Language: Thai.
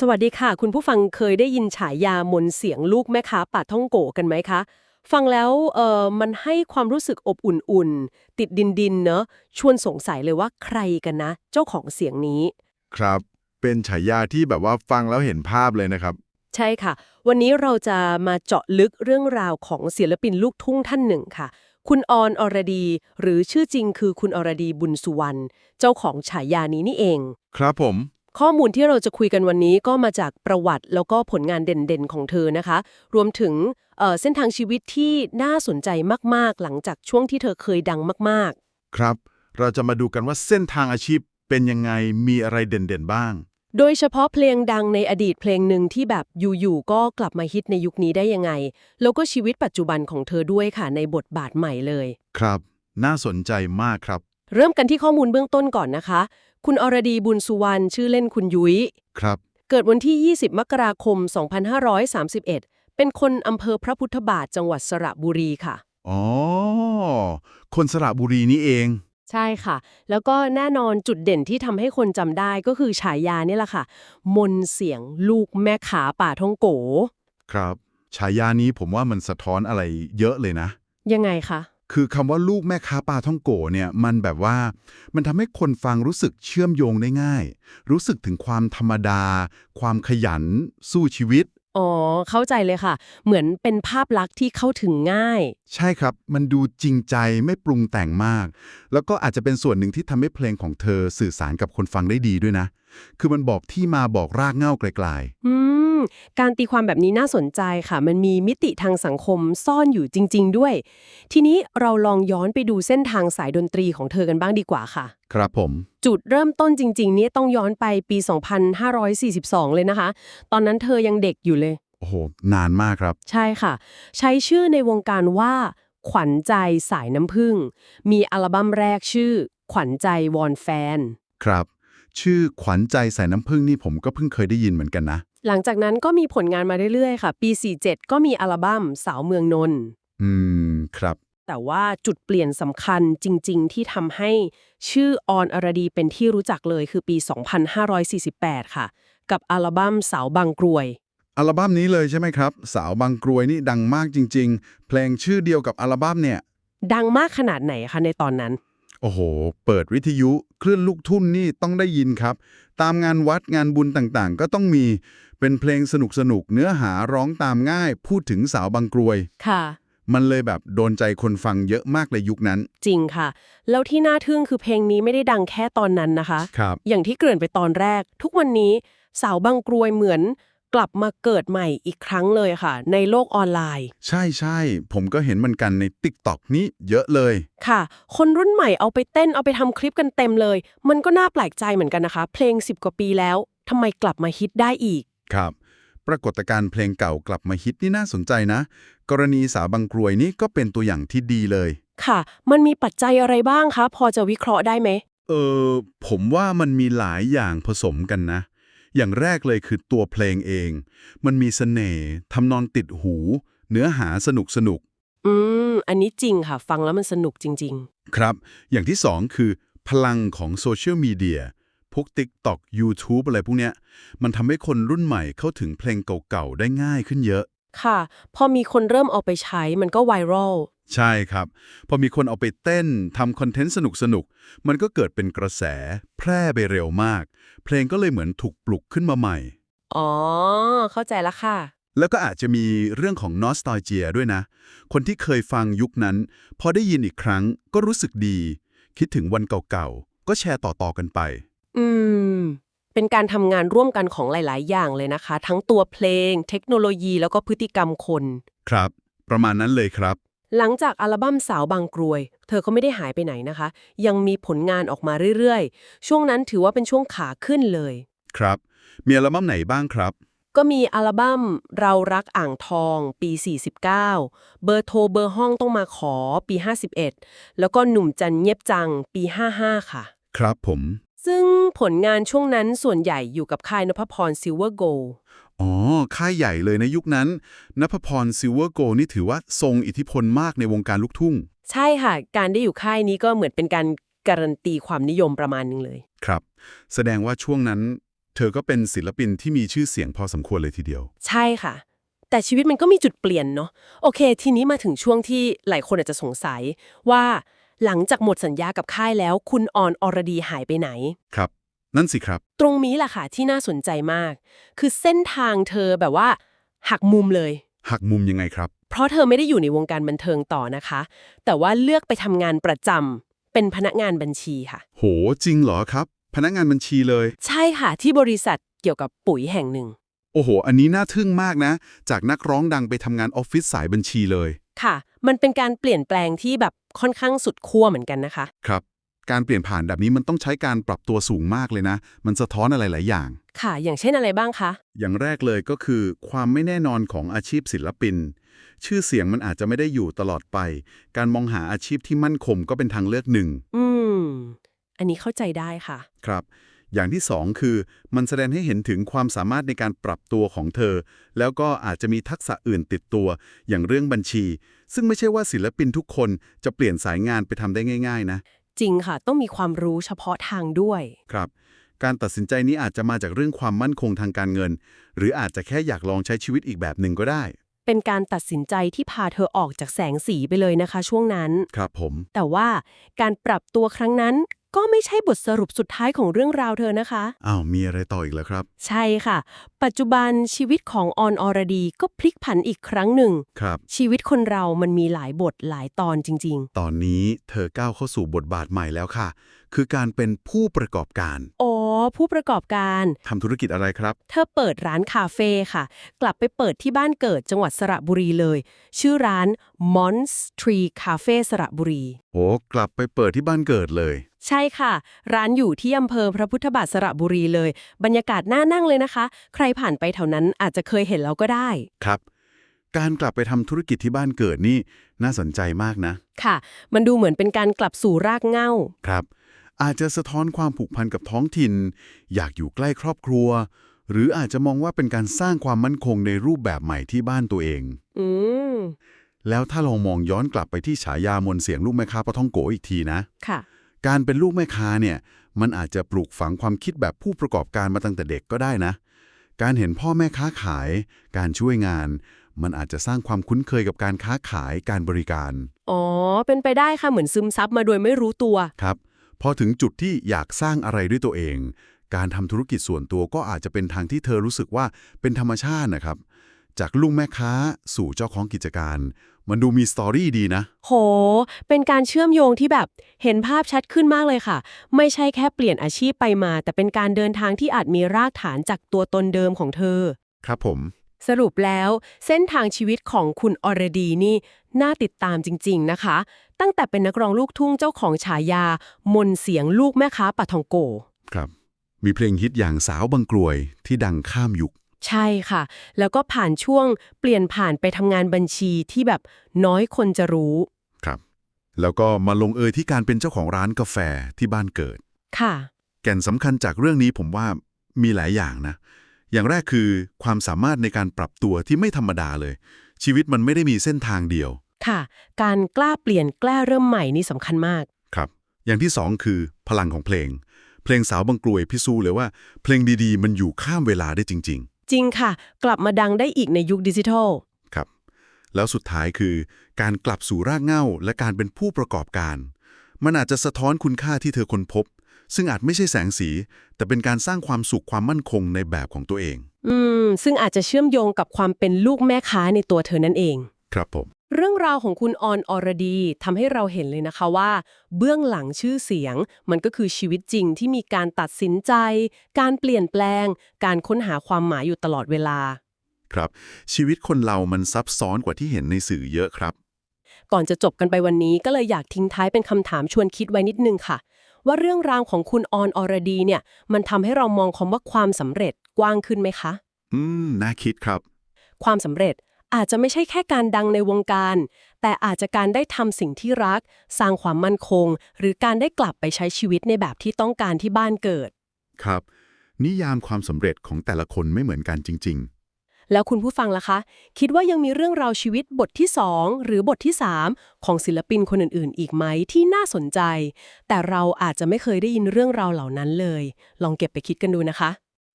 สวัสดีค่ะ คุณผู้ฟังเคยได้ยินฉายามนเสียงลูกแม่ค้าป่าท่องโกกันไหมคะ ฟังแล้วเออมันให้ความรู้สึกอบอุ่นๆ ติดดินดินๆเนอะชวนสงสัยเลยว่าใครกันนะ เจ้าของเสียงนี้ ครับ เป็นฉายาที่แบบว่าฟังแล้วเห็นภาพเลยนะครับ ใช่ค่ะ วันนี้เราจะมาเจาะลึกเรื่องราวของศิลปินลูกทุ่งท่านหนึ่งค่ะ คุณออนอรดี หรือชื่อจริงคือคุณอรดีบุญสุวรรณเจ้าของฉายานี้นี่เอง ครับผม ข้อมูลที่เราจะคุยกันวันนี้ก็มาจากประวัติแล้วก็ผลงานเด่นๆของเธอนะคะ รวมถึงเอ่อเส้นทางชีวิตที่น่าสนใจมากๆ หลังจากช่วงที่เธอเคยดังมากครับ เราจะมาดูกันว่าเส้นทางอาชีพเป็นยังไงมีอะไรเด่นๆบ้างๆโดยเฉพาะเพลงดังในอดีตเพลงหนึ่งที่แบบอยู่ๆก็กลับมาฮิตในยุคนี้ได้ยังไง แล้วก็ชีวิตปัจจุบันของเธอด้วยค่ะในบทบาทใหม่เลย ครับ น่าสนใจมากครับ เริ่มกันที่ข้อมูลเบื้องต้นก่อนนะคะ คุณอรดีบุญสุวรรณชื่อเล่นคุณยุ้ย ครับ เกิดวันที่ 20 มกราคม 2531 เป็นคนอำเภอพระพุทธบาทจังหวัดสระบุรีค่ะ อ๋อ คนสระบุรีนี่เอง ใช่ค่ะ แล้วก็แน่นอนจุดเด่นที่ทำให้คนจำได้ก็คือฉายาเนี่ยแหละค่ะ มนต์เสียงลูกแม่ขาป่าท่องโก ครับ ฉายานี้ผมว่ามันสะท้อนอะไรเยอะเลยนะ ยังไงคะ คือคำว่าลูกแม่ค้าปลาท่องโกเนี่ยมันแบบว่า มันทำให้คนฟังรู้สึกเชื่อมโยงได้ง่าย รู้สึกถึงความธรรมดา ความขยัน สู้ชีวิต อ๋อ เข้าใจเลยค่ะ เหมือนเป็นภาพลักษณ์ที่เข้าถึงง่าย ใช่ครับ มันดูจริงใจไม่ปรุงแต่งมาก แล้วก็อาจจะเป็นส่วนหนึ่งที่ทำให้เพลงของเธอสื่อสารกับคนฟังได้ดีด้วยนะคือมันบอกที่มาบอกรากเหง้าไกลอืม การตีความแบบนี้น่าสนใจค่ะ มันมีมิติทางสังคมซ่อนอยู่จริง ๆ ด้วย ทีนี้เราลองย้อนไปดูเส้นทางสายดนตรีของเธอกันบ้างดีกว่าค่ะ ๆ ครับผม จุดเริ่มต้นจริง ๆ เนี่ยต้องย้อนไปปี 2542 เลยนะคะ ตอนนั้นเธอยังเด็กอยู่เลย โอ้โห นานมากครับ ใช่ค่ะ ใช้ชื่อในวงการว่า ขวัญใจสายน้ำผึ้งมีอัลบั้มแรกชื่อ ขวัญใจวอนแฟน ครับ ชื่อขวัญใจใส่น้ำผึ้งนี่ผมก็เพิ่งเคยได้ยินเหมือนกันนะ หลังจากนั้นก็มีผลงานมาเรื่อยๆ ค่ะ ปี 47 ก็มีอัลบั้มสาวเมืองนนท์อืม ครับ แต่ว่าจุดเปลี่ยนสำคัญจริง ๆ ที่ทำให้ชื่อออนอรดีเป็นที่รู้จักเลยคือปี 2548 ค่ะ กับอัลบั้มสาวบางกรวย อัลบั้มนี้เลยใช่ไหมครับ สาวบางกรวยนี่ดังมากจริง ๆ เพลงชื่อเดียวกับอัลบั้มเนี่ย ดังมากขนาดไหนคะในตอนนั้น โอ้โห เปิดวิทยุคลื่นลูกทุ่นนี่ต้องได้ยินครับ ตามงานวัดงานบุญต่างๆ ก็ต้องมีเป็นเพลงสนุกๆเนื้อหาร้องตามง่าย พูดถึงสาวบางกรวย ค่ะ มันเลยแบบโดนใจคนฟังเยอะมากเลยยุคนั้น จริงค่ะ แล้วที่น่าทึ่งคือเพลงนี้ไม่ได้ดังแค่ตอนนั้นนะคะ ครับ อย่างที่เกริ่นไปตอนแรก ทุกวันนี้สาวบางกรวยเหมือนกลับมาเกิดใหม่อีกครั้งเลยค่ะ ในโลกออนไลน์ ใช่ใช่ผมก็เห็นมันกันใน t ิ k t o k นี้เยอะเลย ค่ะ คนรุ่นใหม่เอาไปเต้นเอาไปทำคลิปกันเต็มเลย มันก็น่าแปลกใจเหมือนกันนะคะ เพลง 10 กว่าปีแล้วทำไมกลับมาฮิตได้อีก ครับ ปรากฏการณ์เพลงเก่ากลับมาฮิตนี่น่าสนใจนะ กรณีสาวบางกรวยนี่ก็เป็นตัวอย่างที่ดีเลย ค่ะ มันมีปัจจัยอะไรบ้างคะ พอจะวิเคราะห์ได้ไหม เออผมว่ามันมีหลายอย่างผสมกันนะ อย่างแรกเลยคือตัวเพลงเอง มันมีเสน่ห์ทำนองติดหู เนื้อหาสนุกสนุก อืม อันนี้จริงค่ะ ฟังแล้วมันสนุกจริงๆครับ อย่างที่สองคือ พลังของโซเชียลมีเดียพวก TikTok YouTube อะไรพวกเนี้ย มันทำให้คนรุ่นใหม่เข้าถึงเพลงเก่าๆ ได้ง่ายขึ้นเยอะ ๆ ค่ะ พอมีคนเริ่มเอาไปใช้มันก็ไวรัล ใช่ครับ พอมีคนเอาไปเต้นทำคอนเทนต์สนุกๆ มันก็เกิดเป็นกระแส แพร่ไปเร็วมาก เพลงก็เลยเหมือนถูกปลุกขึ้นมาใหม่ อ๋อ เข้าใจแล้วค่ะ แล้วก็อาจจะมีเรื่องของนอสต a เจียด้วยนะ คนที่เคยฟังยุคนั้น พอได้ยินอีกครั้งก็รู้สึกดี คิดถึงวันเก่าๆ ก็แชร์ต่อๆกันไป อืม เป็นการทำงานร่วมกันของหลาย ๆ อย่างเลยนะคะ ทั้งตัวเพลง เทคโนโลยีแล้วก็พฤติกรรมคน ครับ ประมาณนั้นเลยครับ หลังจากอัลบั้มสาวบางกรวย เธอก็ไม่ได้หายไปไหนนะคะ ยังมีผลงานออกมาเรื่อยๆ ช่วงนั้นถือว่าเป็นช่วงขาขึ้นเลย ครับ มีอัลบั้มไหนบ้างครับ ก็มีอัลบั้มเรารักอ่างทองปี 49 เบอร์โทรเบอร์ห้องต้องมาขอปี 51 แล้วก็หนุ่มจันเงียบจังปี 55 ค่ะ ครับผม ซึ่งผลงานช่วงนั้นส่วนใหญ่อยู่กับค่ายนพพรซิลเวอร์โกอ๋อ ค่ายใหญ่เลยในยุคนั้นนภพรซิลเวอร์โกนี่ถือว่าทรงอิทธิพลมากในวงการลูกทุ่ง ใช่ค่ะ การได้อยู่ค่ายนี้ก็เหมือนเป็นการการันตีความนิยมประมาณหนึงเลย ครับ แสดงว่าช่วงนั้น เธอก็เป็นศิลปินที่มีชื่อเสียงพอสมควรเลยทีเดียว ใช่ค่ะ แต่ชีวิตมันก็มีจุดเปลี่ยนเนาะโอเค ทีนี้มาถึงช่วงที่หลายคนอาจจะสงสัยว่าหลังจากหมดสัญญากับค่ายแล้ว คุณออนอรดีหายไปไหน ครับ นั่นสิครับ ตรงนี้แหละค่ะที่น่าสนใจมาก คือเส้นทางเธอแบบว่า หักมุมเลย หักมุมยังไงครับ เพราะเธอไม่ได้อยู่ในวงการบันเทิงต่อนะคะ แต่ว่าเลือกไปทำงานประจำเป็นพนักงานบัญชีค่ะ โหจริงเหรอครับ พนักงานบัญชีเลย ใช่ค่ะ ที่บริษัทเกี่ยวกับปุ๋ยแห่งหนึ่ง โอ้โห อันนี้น่าทึ่งมากนะ จากนักร้องดังไปทำงานออฟฟิศสายบัญชีเลย ค่ะ มันเป็นการเปลี่ยนแปลงที่แบบค่อนข้างสุดขั้วเหมือนกันนะคะ ครับ การเปลี่ยนผ่านแบบนี้มันต้องใช้การปรับตัวสูงมากเลยนะ มันสะท้อนอะไรหลายอย่าง ค่ะ อย่างเช่นอะไรบ้างคะ อย่างแรกเลยก็คือ ความไม่แน่นอนของอาชีพศิลปิน ชื่อเสียงมันอาจจะไม่ได้อยู่ตลอดไป การมองหาอาชีพที่มั่นคงก็เป็นทางเลือกหนึ่ง อืม อันนี้เข้าใจได้ค่ะ ครับ อย่างที่สองคือมันแสดงให้เห็นถึงความสามารถในการปรับตัวของเธอ แล้วก็อาจจะมีทักษะอื่นติดตัว อย่างเรื่องบัญชี ซึ่งไม่ใช่ว่าศิลปินทุกคนจะเปลี่ยนสายงานไปทำได้ง่าย ๆ นะ จริงค่ะ ต้องมีความรู้เฉพาะทางด้วย ครับ การตัดสินใจนี้อาจจะมาจากเรื่องความมั่นคงทางการเงิน หรืออาจจะแค่อยากลองใช้ชีวิตอีกแบบหนึ่งก็ได้ เป็นการตัดสินใจที่พาเธอออกจากแสงสีไปเลยนะคะ ช่วงนั้น ครับผม แต่ว่าการปรับตัวครั้งนั้น ก็ไม่ใช่บทสรุปสุดท้ายของเรื่องราวเธอนะคะ อ้าว มีอะไรต่ออีกแล้วครับ ใช่ค่ะ ปัจจุบันชีวิตของออนอรดีก็พลิกผันอีกครั้งหนึ่ง ครับ ชีวิตคนเรามันมีหลายบทหลายตอนจริง ตอนนี้เธอก้าวเข้าสู่บทบาทใหม่แล้วค่ะ คือการเป็นผู้ประกอบการๆอ๋อ ผู้ประกอบการ ทำธุรกิจอะไรครับ เธอเปิดร้านคาเฟ่ค่ะ กลับไปเปิดที่บ้านเกิดจังหวัดสระบุรีเลย ชื่อร้าน Mons Tree Cafe สระบุรีโอ้กลับไปเปิดที่บ้านเกิดเลย ใช่ค่ะ ร้านอยู่ที่อำเภอพระพุทธบาทสระบุรีเลย บรรยากาศน่านั่งเลยนะคะ ใครผ่านไปแถวนั้นอาจจะเคยเห็นแล้วก็ได้ ครับ การกลับไปทำธุรกิจที่บ้านเกิดนี่น่าสนใจมากนะ ค่ะ มันดูเหมือนเป็นการกลับสู่รากเหง้า ครับ อาจจะสะท้อนความผูกพันกับท้องถิ่น อยากอยู่ใกล้ครอบครัว หรืออาจจะมองว่าเป็นการสร้างความมั่นคงในรูปแบบใหม่ที่บ้านตัวเอง อืมแล้วถ้าลองมองย้อนกลับไปที่ฉายามนต์เสียงลูกแม่ค้าปะท่องโกอีกทีนะค่ะ การเป็นลูกแม่ค้าเนี่ยมันอาจจะปลูกฝังความคิดแบบผู้ประกอบการมาตั้งแต่เด็กก็ได้นะ การเห็นพ่อแม่ค้าขาย การช่วยงาน มันอาจจะสร้างความคุ้นเคยกับการค้าขายการบริการ อ๋อ เป็นไปได้ค่ะเหมือนซึมซับมาโดยไม่รู้ตัวครับ พอถึงจุดที่อยากสร้างอะไรด้วยตัวเอง การทำธุรกิจส่วนตัวก็อาจจะเป็นทางที่เธอรู้สึกว่าเป็นธรรมชาตินะครับ จากลุงแม่ค้าสู่เจ้าของกิจการ มันดูมีสตอรี่ดีนะ โห เป็นการเชื่อมโยงที่แบบเห็นภาพชัดขึ้นมากเลยค่ะ ไม่ใช่แค่เปลี่ยนอาชีพไปมา แต่เป็นการเดินทางที่อาจมีรากฐานจากตัวตนเดิมของเธอ ครับผม สรุปแล้ว เส้นทางชีวิตของคุณอรดีนี่น่าติดตามจริง ๆ นะคะ ตั้งแต่เป็นนักร้องลูกทุ่งเจ้าของฉายา มนต์เสียงลูกแม่ค้าปะทองโก ครับ มีเพลงฮิตอย่างสาวบางกรวยที่ดังข้ามยุค ใช่ค่ะ แล้วก็ผ่านช่วงเปลี่ยนผ่านไปทำงานบัญชีที่แบบน้อยคนจะรู้ ครับ แล้วก็มาลงเอยที่การเป็นเจ้าของร้านกาแฟที่บ้านเกิด ค่ะ แก่นสำคัญจากเรื่องนี้ผมว่ามีหลายอย่างนะ อย่างแรกคือความสามารถในการปรับตัวที่ไม่ธรรมดาเลย ชีวิตมันไม่ได้มีเส้นทางเดียว ค่ะ การกล้าเปลี่ยนกล้าเริ่มใหม่นี่สำคัญมาก ครับ อย่างที่สองคือพลังของเพลง เพลงสาวบางกรวยพิสูจน์เลยว่า เพลงดีๆ มันอยู่ข้ามเวลาได้จริง จริงค่ะ กลับมาดังได้อีกในยุคดิจิทัล ๆ ครับ แล้วสุดท้ายคือ การกลับสู่รากเหง้าและการเป็นผู้ประกอบการ มันอาจจะสะท้อนคุณค่าที่เธอค้นพบ ซึ่งอาจไม่ใช่แสงสี แต่เป็นการสร้างความสุขความมั่นคงในแบบของตัวเอง อืม ซึ่งอาจจะเชื่อมโยงกับความเป็นลูกแม่ค้าในตัวเธอนั่นเอง ครับผม เรื่องราวของคุณออนอรดีทำให้เราเห็นเลยนะคะว่า เบื้องหลังชื่อเสียง มันก็คือชีวิตจริงที่มีการตัดสินใจ การเปลี่ยนแปลง การค้นหาความหมายอยู่ตลอดเวลา ครับ ชีวิตคนเรามันซับซ้อนกว่าที่เห็นในสื่อเยอะครับ ก่อนจะจบกันไปวันนี้ก็เลยอยากทิ้งท้ายเป็นคำถามชวนคิดไว้นิดนึงค่ะ ว่าเรื่องราวของคุณออนอรดีเนี่ย มันทำให้เรามองคำว่าความสำเร็จกว้างขึ้นไหมคะ อืม น่าคิดครับ ความสำเร็จ อาจจะไม่ใช่แค่การดังในวงการ แต่อาจจะการได้ทำสิ่งที่รัก สร้างความมั่นคง หรือการได้กลับไปใช้ชีวิตในแบบที่ต้องการที่บ้านเกิด ครับ นิยามความสำเร็จของแต่ละคนไม่เหมือนกันจริงแล้วคุณผู้ฟังล่ะคะ คิดว่ายังมีเรื่องราวชีวิตบทที่ 2 หรือบทที่ 3 ของศิลปินคนอื่นๆ อีกไหมที่น่าสนใจ แต่เราอาจจะไม่เคยได้ยินเรื่องราวเหล่านั้นเลย ลองเก็บไปคิดกันดูนะคะ